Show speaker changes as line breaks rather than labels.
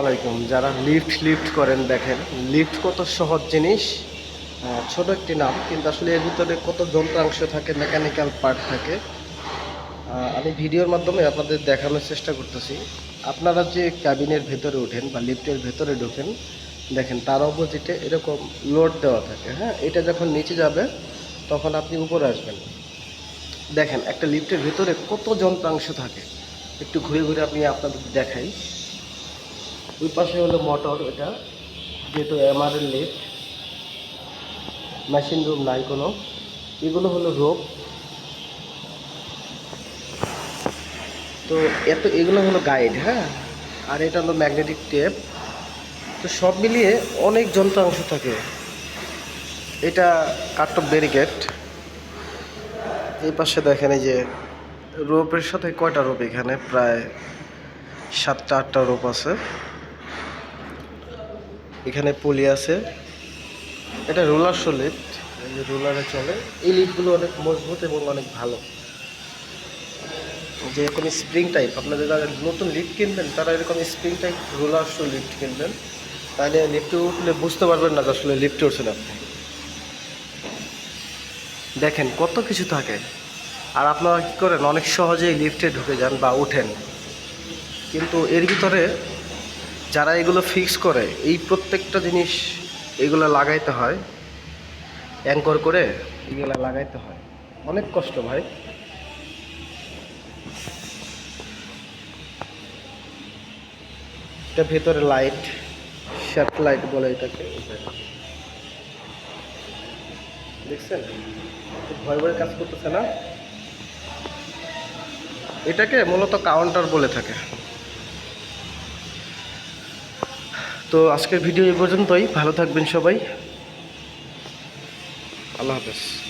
আলাইকুম। যারা lift lift করেন, দেখেন, লিফট কত সহজ জিনিস ছোট একটি নাম, কিন্তু আসলে এর ভিতরে কত যন্ত্রাংশ থাকে, মেকানিক্যাল পার্ট থাকে। আমি ভিডিওর মাধ্যমে আপনাদের দেখানোর চেষ্টা করতেছি। আপনারা যে ক্যাবিনের ভেতরে ওঠেন বা লিফটের ভেতরে ঢোকেন, দেখেন, তার অপোজিটে এরকম লোড দেওয়া থাকে হ্যাঁ? এটা যখন নিচে যাবে, তখন আপনি উপরে আসবেন। দেখেন, একটা লিফটের ভেতরে কত যন্ত্রাংশ থাকে। একটু ঘুরে ঘুরে আমি আপনাদের দেখাই। ওই পাশে হলো মোটর, এটা। যেহেতু এমআরএল লিফট মেশিন রুম নাই কোনো। এগুলো হলো রোপ তো এত, এগুলো হলো গাইড হ্যাঁ? আর এটা হলো ম্যাগনেটিক টেপ তো সব মিলিয়ে অনেক যন্ত্রাংশ থাকে। এটা কাট্টপ ব্যারিকেড এই পাশে দেখেন এই যে রোপের সাথে কয়টা রোপ এখানে? প্রায় সাতটা, আটটা রোপ আছে। এখানে পলি আছে। এটা রোলার শো যে রোলারে চলে। এই লিফটগুলো অনেক মজবুত এবং অনেক ভালো। যে এরকম স্প্রিং টাইপ। আপনাদের যারা নতুন লিফট কিনবেন, তারা এরকম spring type roller show lift কিনবেন। তাহলে লিফটে উঠলে বুঝতে পারবেন না যে আসলে লিফটে উঠছেন আপনি। দেখেন কত কিছু থাকে। আর আপনারা কী করেন, অনেক সহজেই লিফটে ঢুকে যান বা ওঠেন। কিন্তু এর ভিতরে যারা এগুলো ফিক্স করে, এই প্রত্যেকটা জিনিস এগুলো লাগাইতে হয় অ্যাঙ্কর করে এগুলো লাগাইতে হয়। অনেক কষ্ট ভাই। এটা ভেতরে লাইট শ্যাট লাইট বলে এটাকে। দেখছেন? ভয় ভয় কাজ করতেছে না? এটাকে মূলত কাউন্টার বলে থাকে। তো আজকের ভিডিও এ পর্যন্তই। ভালো থাকবেন সবাই। আল্লাহ হাফেজ।